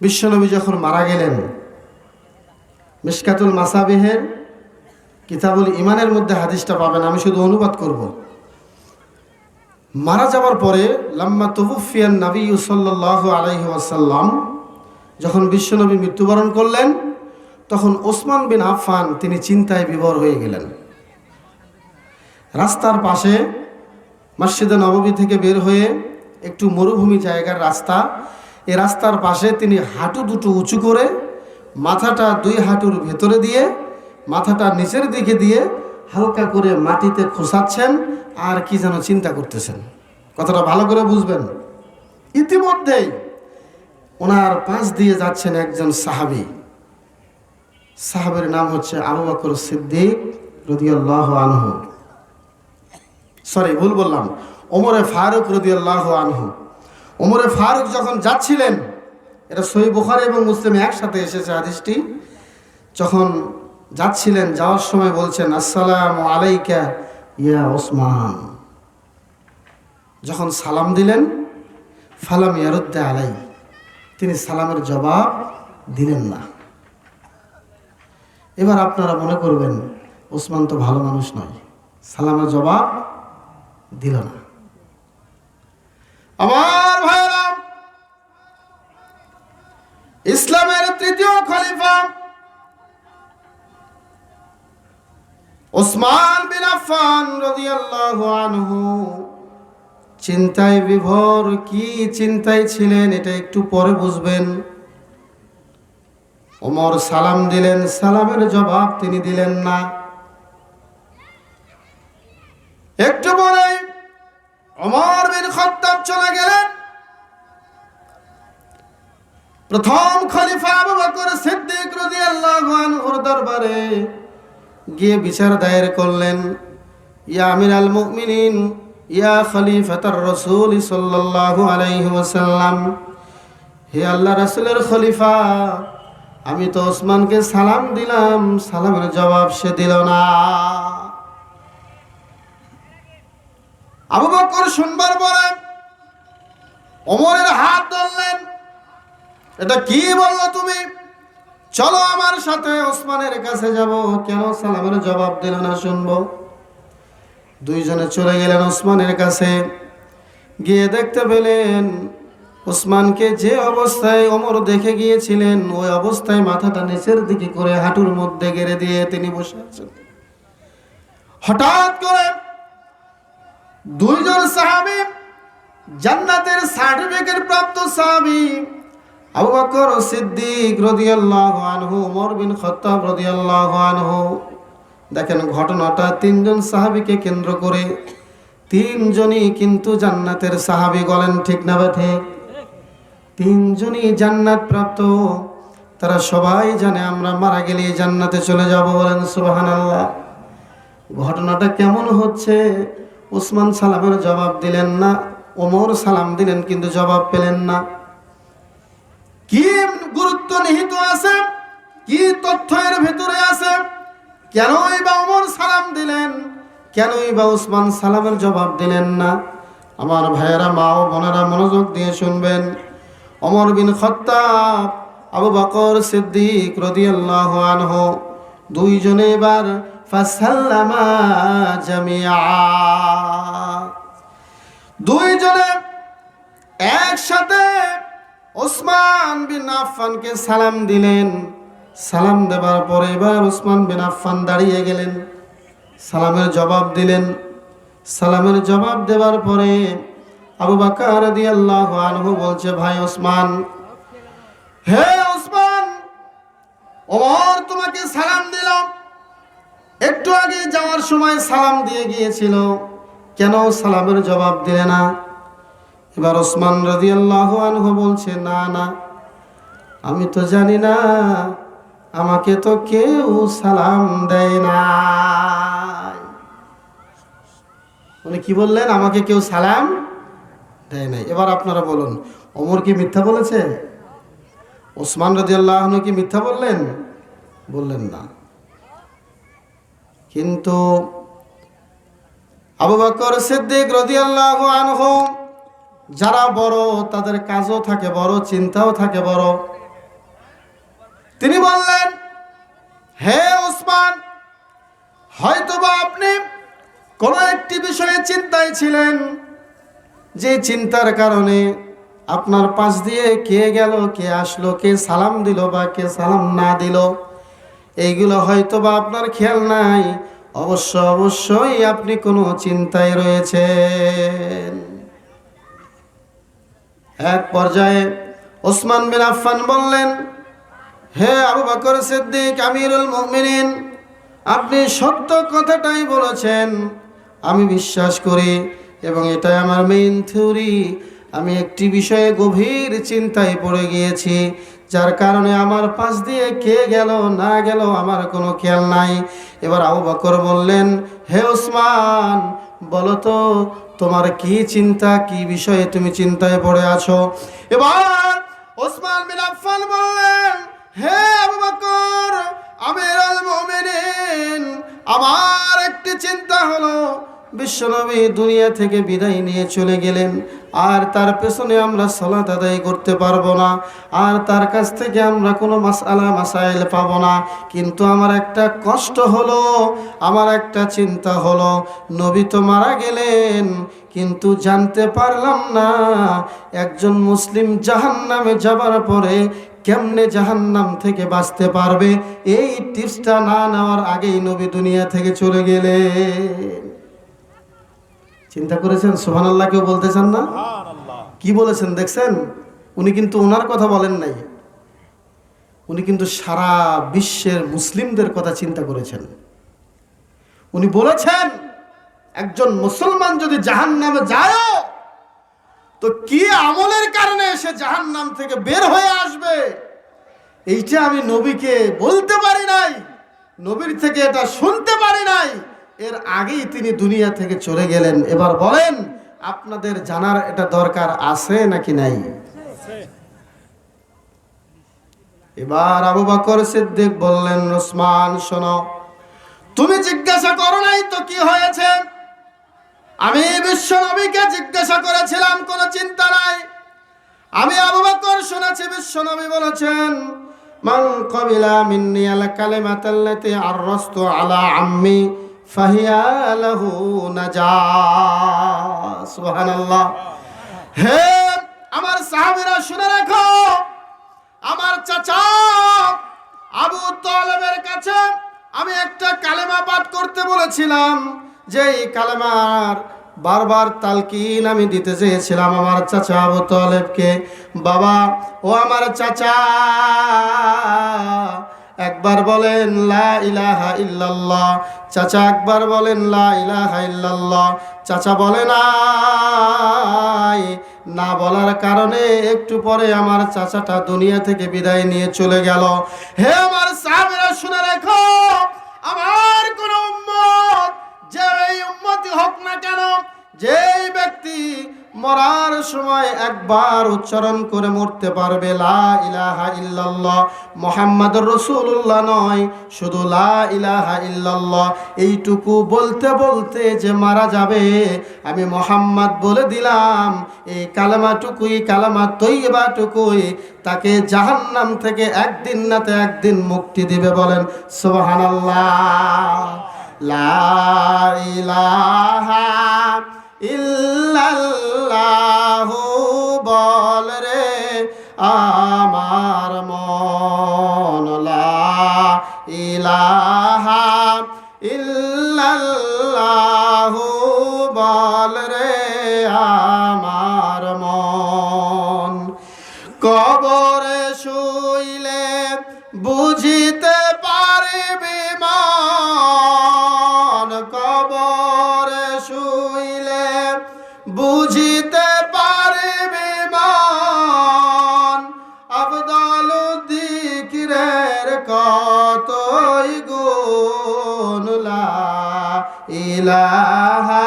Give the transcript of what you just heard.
বিশ্বনবী যখন মারা গেলেন, মিসকাতুল মাসাবিহের কিতাবুল ইমানের মধ্যে হাদিসটা পাবেন, আমি শুধু অনুবাদ করব। মারা যাওয়ার পরে লাম্মা তবুফিয়ান নবী সাল্লাহ আলাইহি ওয়াসাল্লাম যখন বিশ্বনবী মৃত্যুবরণ করলেন, তখন ওসমান বিন আফফান তিনি চিন্তায় বিভোর হয়ে গেলেন। রাস্তার পাশে মসজিদে নববী থেকে বের হয়ে একটু মরুভূমি জায়গার রাস্তা এই রাস্তার পাশে তিনি হাঁটু দুটো উঁচু করে মাথাটা দুই হাঁটুর ভেতরে দিয়ে, মাথাটা নিচের দিকে দিয়ে হালকা করে মাটিতে খোসাচ্ছেন আর কি যেন চিন্তা করতেছেন। কথাটা ভালো করে বুঝবেন। ইতিমধ্যেই ওনার পাশ দিয়ে যাচ্ছেন একজন সাহাবি। সাহাবের নাম হচ্ছে আবু বকর সিদ্দিক রদিয়াল্লাহ আনহু। সরি, ভুল বললাম। ওমরে ফারুক রদিয়াল্লাহ আনহু। ওমরে ফারুক যখন যাচ্ছিলেন, এটা সই বুখারি এবং মুসলিম একসাথে এসেছে হাদিসটি, যখন যাচ্ছিলেন, যাওয়ার সময় বলছেন, আসসালাম আলাইকা ইয়া ওসমান। যখন সালাম দিলেন, ফালাম ইয়ারুদ্দে আলাই। তিনি সালামের জবাব দিলেন না। এবার আপনারা মনে করবেন, ওসমান তো ভালো মানুষ নয়, সালামের জবাব দিল না। আমার ইসলামের তৃতীয় খলিফা ওসমান বিন আফফান রাদিয়াল্লাহু আনহু। চিন্তায় বিভোর কি চিন্তায় ছিলেন এটা একটু পরে বুঝবেন। ওমর সালাম দিলেন, সালামের জবাব তিনি দিলেন না। একটু পরে ওমর বিন খত্তাব চলে গেলেন। প্রথম খলিফা আবু বকর সিদ্দিক রাদিয়াল্লাহু আনহুর দরবারে গিয়ে বিচার দায়ের করলেন, ইয়া আমির আল মুমিনিন, ইয়া খলিফাতার রাসূল সাল্লাল্লাহু আলাইহি ওয়াসাল্লাম, হে আল্লাহ রাসূলের খলিফা, আমি তো ওসমানকে সালাম দিলাম, সালামের জবাব সে দিল না। আবু বকর শুনবার পরে ওমরের হাত ধরলেন এটা কি বলল তুমি? চলো আমার সাথে ওসমানের কাছে যাব। কেন সালামের জবাব দিল না শুনব? দুইজনে চলে গেলেন ওসমানের কাছে। গিয়ে দেখতে পেলেন ওসমানকে যে অবস্থায় অমর দেখে গিয়েছিলেন, ওই অবস্থায় মাথাটা নিচের দিকে করে হাঁটুর মধ্যে গেড়ে দিয়ে তিনি বসে আছেন। হঠাৎ করে দুইজন সাহাবী জান্নাতের সার্টিফিকেট প্রাপ্ত সাহাবী আবু বকর সিদ্দিক রাদিয়াল্লাহু আনহু ওমর বিন খাত্তাব রাদিয়াল্লাহু আনহু। দেখেন ঘটনাটা, তিনজন সাহাবীকে কেন্দ্র করে তিনজনই কিন্তু জান্নাতের সাহাবী গলেন ঠিক না বেঠে তিনজনই জান্নাত প্রাপ্ত তারা সবাই জানে আমরা মারা গেলে জান্নাতে চলে যাব বলেন সুবহানাল্লাহ। ঘটনাটা কেমন হচ্ছে? ওসমান সালামের জবাব দিলেন না ওমর সালাম দিলেন কিন্তু জবাব পেলেন না। কি গুরুত্ব নিহিত আছে? কি তথ্য এর ভেতরে আছে? কেনই বা ওমর সালাম দিলেন? কেনই বা উসমান সালামের জবাব দিলেন না? আমার ভাইয়েরা, মা ও বোনেরা মনোযোগ দিয়ে শুনবেন। অমর বিন খত্তাব, আবু বকর সিদ্দিক রাদিয়াল্লাহু আনহু দুইজনে এবার ফাসাল্লামা জামিয়া দুইজনে একসাথে ওসমান বিন আফফানকে সালাম দিলেন। সালাম দেবার পরে এবার ওসমান বিন আফফান দাঁড়িয়ে গেলেন। সালামের জবাব দিলেন। সালামের জবাব দেওয়ার পরে আবু বাকার আনহু বলছে, ভাই ওসমান, হে ওসমান, ওমর, তোমাকে সালাম দিলাম। একটু আগে যাওয়ার সময় সালাম দিয়ে গিয়েছিল। কেন সালামের জবাব দিলে না? এবার ওসমান রাদিয়াল্লাহু আনহু বলছে, না না, আমি তো জানি না, আমাকে তো কেউ সালাম দেয় না উনি কি বললেন? আমাকে কেউ সালাম দেয় নাই। এবার আপনারা বলুন অমর কি মিথ্যা বলেছে? ওসমান রাদিয়াল্লাহু আনহু কি মিথ্যা বললেন? বললেন না। কিন্তু আবু বকর সিদ্দিক রাদিয়াল্লাহু আনহু যারা বড়, তাদের কাজও থাকে বড়, চিন্তাও থাকে বড়। তিনি বললেন, হে ওসমান হয়তোবা আপনি কোনো একটি বিষয়ে চিন্তায় ছিলেন, যে চিন্তার কারণে আপনার পাশ দিয়ে কে গেল, কে আসলো, কে সালাম দিল বা কে সালাম না দিল? এইগুলো হয়তো বা আপনার খেয়াল নাই। অবশ্য অবশ্যই আপনি কোনো চিন্তায় রয়েছেন। এক পর্যায়ে ওসমান বিন আফফান বললেন, হে আবু বকর সিদ্দিক, আমিরুল মুমিনিন, আপনি সত্য কথাটাই বলেছেন। আমি বিশ্বাস করি এবং এটাই আমার মেইন থিওরি আমি একটি বিষয়ে গভীর চিন্তায় পড়ে গিয়েছি, যার কারণে আমার পাশ দিয়ে কে গেল, না গেল আমার কোনো খেয়াল নাই। এবার আবু বকর বললেন, হে ওসমান বলো তো তোমার কি চিন্তা, কি বিষয়ে তুমি চিন্তায় পড়ে আছো? এবার ওসমান বিন আফফান বললেন, হে আবু বকর, আমিরুল মুমিনিন, আমার একটি চিন্তা হলো বিশ্বনবী দুনিয়া থেকে বিদায় নিয়ে চলে গেলেন। আর তার পেছনে আমরা সালাত আদায় করতে পারব না। আর তার কাছ থেকে আমরা কোনো মাসালা মাসাইল পাবো না। কিন্তু আমার একটা কষ্ট হলো, আমার একটা চিন্তা হলো, নবী তো মারা গেলেন, কিন্তু জানতে পারলাম না, একজন মুসলিম জাহান নামে যাবার পরে কেমনে জাহান্নাম থেকে বাঁচতে পারবে? এই টিপসটা না নেওয়ার আগেই নবী দুনিয়া থেকে চলে গেলেন। চিন্তা করেছেন সোহান আল্লাহ কেউ বলতেছেন না? কি বলেছেন দেখছেন? উনি কিন্তু ওনার কথা বলেন নাই। উনি কিন্তু সারা বিশ্বের মুসলিমদের কথা চিন্তা করেছেন। উনি বলেছেন একজন মুসলমান যদি জাহান নামে যায় তো কি আমলের কারণে সে জাহান নাম থেকে বের হয়ে আসবে? এইটা আমি নবীকে বলতে পারি নাই নবীর থেকে এটা শুনতে পারি নাই। এর আগেই তিনি দুনিয়া থেকে চলে গেলেন। এবার বলেন, আপনাদের জানার এটা দরকার আছে নাকি নাই? এবার আবু বকর সিদ্দিক বললেন, ওসমান, শোনো, তুমি জিজ্ঞাসা করো নাই তো কি হয়েছে? আমি বিশ্ব নবীকে জিজ্ঞাসা করেছিলাম, কোনো চিন্তা নাই। আমি আবু বকর শুনেছি, বিশ্ব নবী বলেছেন, মান কবিলা মিন্নি আল কালিমাতাল্লাতি আররাস্তু আলা আম্মি ফাহিয়া লাহু নাজা। সুবহানাল্লাহ। হে আমার সাহাবীরা শুনে রাখো, আমার চাচা আবু তালেবের কাছে আমি একটা কালেমা পাঠ করতে বলেছিলাম যে এই কালেমার বারবার তালকিন আমি দিতে চেয়েছিলাম আমার চাচা আবু তালেবকে। বাবা, ও আমার চাচা একবার বলেন, লা ইলাহা ইল্লাল্লাহ চাচা একবার বলেন, লা ইলাহা ইল্লাল্লাহ চাচা বলে, নাই না বলার কারণে একটু পরে আমার চাচাটা দুনিয়া থেকে বিদায় নিয়ে চলে গেল। হে আমার সাহাবীরা, শুনে রেখো, আমার কোন উম্মত, যে এই উম্মতি হোক না কেন, যেই ব্যক্তি মরার সময় একবার উচ্চারণ করে মরতে পারবে, লা ইলাহা ইল্লাল্লাহ। মোহাম্মদুর রসুল্লাহ নয়, শুধু লা ইলাহা ইল্লাল্লাহ। এইটুকু বলতে বলতে যে মারা যাবে, আমি মোহাম্মদ বলে দিলাম, এই কালামাটুকুই কালামা তৈবাটুকুই তাকে জাহান্নাম থেকে একদিন নাতে একদিন মুক্তি দিবে বলেন, সুবহানাল্লাহ। লা ইলাহা আমার মন। কবরে শুইলে বুঝিতে পারবি মান। কবরে শুইলে বুঝিতে পারবি মান। আবদাল দিকিরের কতই গুণ ইলাহা